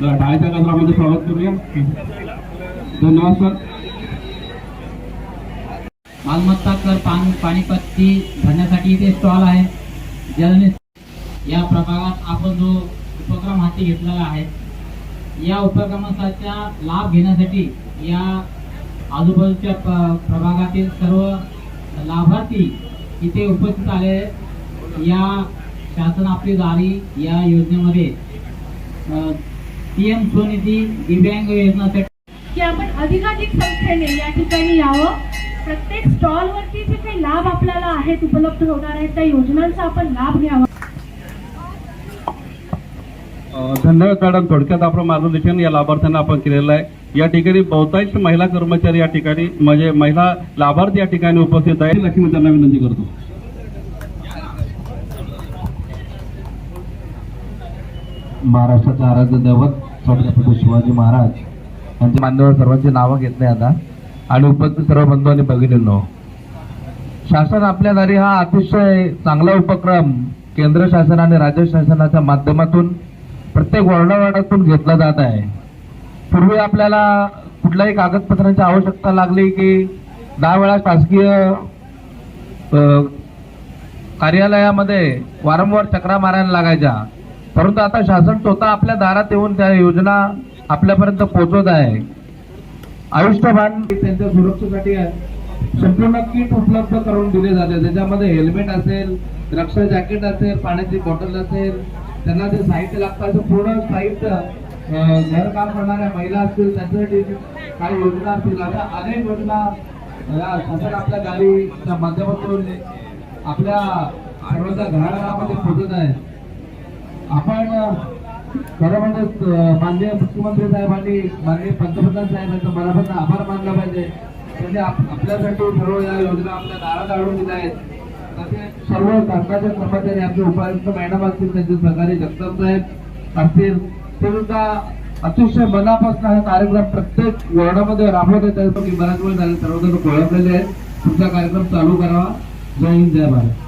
जरा गजरामध्ये स्वागत करूया. धन्यवाद सर. मालमत्ता कर पान पाणीपट्टी भरण्यासाठी इथे स्टॉल आहे. जलने या प्रभागात आपण जो उपक्रम हाती घेतलेला आहे या उपक्रमाचा लाभ घेण्यासाठी या आजूबाजूच्या प्रभागातील सर्व लाभार्थी इथे उपस्थित आले. या शासन आपली दारी या योजनेमध्ये पी एम स्वनिधी दिव्यांग योजनासाठी की आपण अधिकाधिक संख्येने या ठिकाणी यावं. प्रत्येक स्टॉलवरती जे काही लाभ आपल्याला आहेत उपलब्ध होणार आहेत त्या योजनांचा आपण लाभ घ्यावा. धन्यवाद मॅडम थोडक्यात आपलं मार्गदर्शन या लाभार्थ्यांना आपण केलेलं आहे. या ठिकाणी बहुतांश महिला कर्मचारी या ठिकाणी म्हणजे महिला लाभार्थी या ठिकाणी उपस्थित आहे लक्ष्मी त्यांना विनंती करतो. महाराष्ट्राचे आराध्य दैवत छत्रपती शिवाजी महाराज. यांचे मान्यवर सर्वांची नावं घेतली आता. आणि उपस्थित सर्व बंधू आणि भगिनींनो शासन आपल्या दारी हा अतिशय चांगला उपक्रम केंद्र शासन आणि राज्य शासनाच्या माध्यमातून प्रत्येक वर्णावर्णातून घेतला जात आहे. पूर्वी आपल्याला कुठल्याही कागदपत्रांची आवश्यकता लागली की दहा वेळा शासकीय कार्यालयामध्ये वारंवार चक्रा मारायला लागायच्या. परंतु आता शासन स्वतः आपल्या दारात येऊन त्या योजना आपल्यापर्यंत पोहोचवत आहे. आयुष्यमान त्यांच्या सुरक्षेसाठी संपूर्ण किट उपलब्ध करून दिले जाते. त्याच्यामध्ये हेल्मेट असेल रक्षा जॅकेट असेल पाण्याची बॉटल असेल त्यांना जे साहित्य लागतं असं पूर्ण साहित्य घरकाम करणाऱ्या महिला असतील त्यांच्यासाठी काही योजना असतील. अशा अनेक योजना या शासन आपल्या गाडीच्या माध्यमातून आपल्या सर्वांच्या घराघरामध्ये पोहोचत आहे आपण खरं म्हणजे माननीय मुख्यमंत्री साहेबांनी माननीय पंतप्रधान साहेबांचा मनापासून आभार मानला पाहिजे. म्हणजे त्यांनी आपल्यासाठी सर्व या योजना आपल्या दारात आणून दिल्या आहेत. तसेच सर्व शासनाचे कर्मचारी आमचे उपायुक्त मॅडम असतील त्यांचे सहकारी जगताप साहेब असतील ते सुद्धा अतिशय मनापासून हा कार्यक्रम प्रत्येक वॉर्डामध्ये राबवत आहे त्यासाठी बराच वेळ झाले सर्वजण ओळखलेले आहेत. तुमचा कार्यक्रम चालू करावा. जय हिंद जय भारत.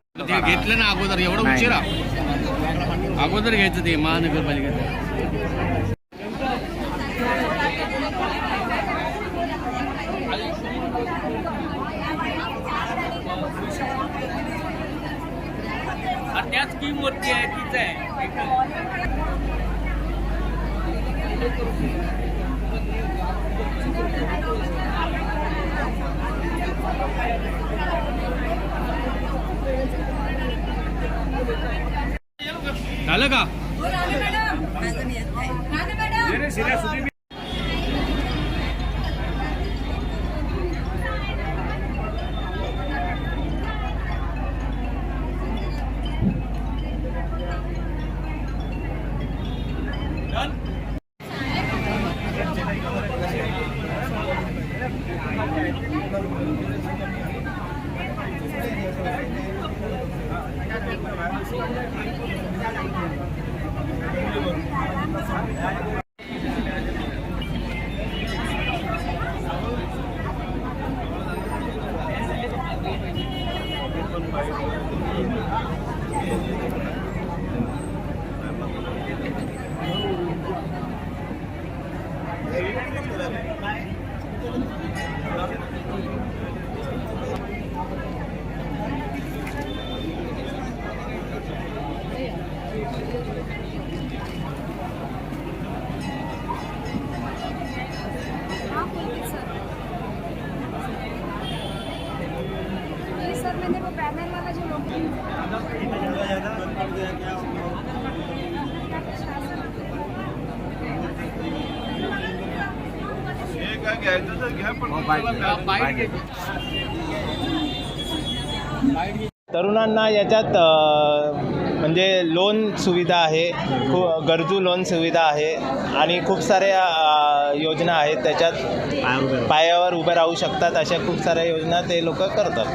ते घेतलं ना अगोदर एवढं उशिरा? अगोदर घ्यायचं ते महानगरपालिकेचं. त्या स्कीम वरती आहे तीच आहे. झालं का ये तरुणांना याच्यात म्हणजे लोन सुविधा आहे खूप गरजू लोन सुविधा आहे आणि खूप साऱ्या योजना आहेत त्याच्यात पायावर उभे राहू शकतात अशा खूप साऱ्या योजना ते लोक करतात.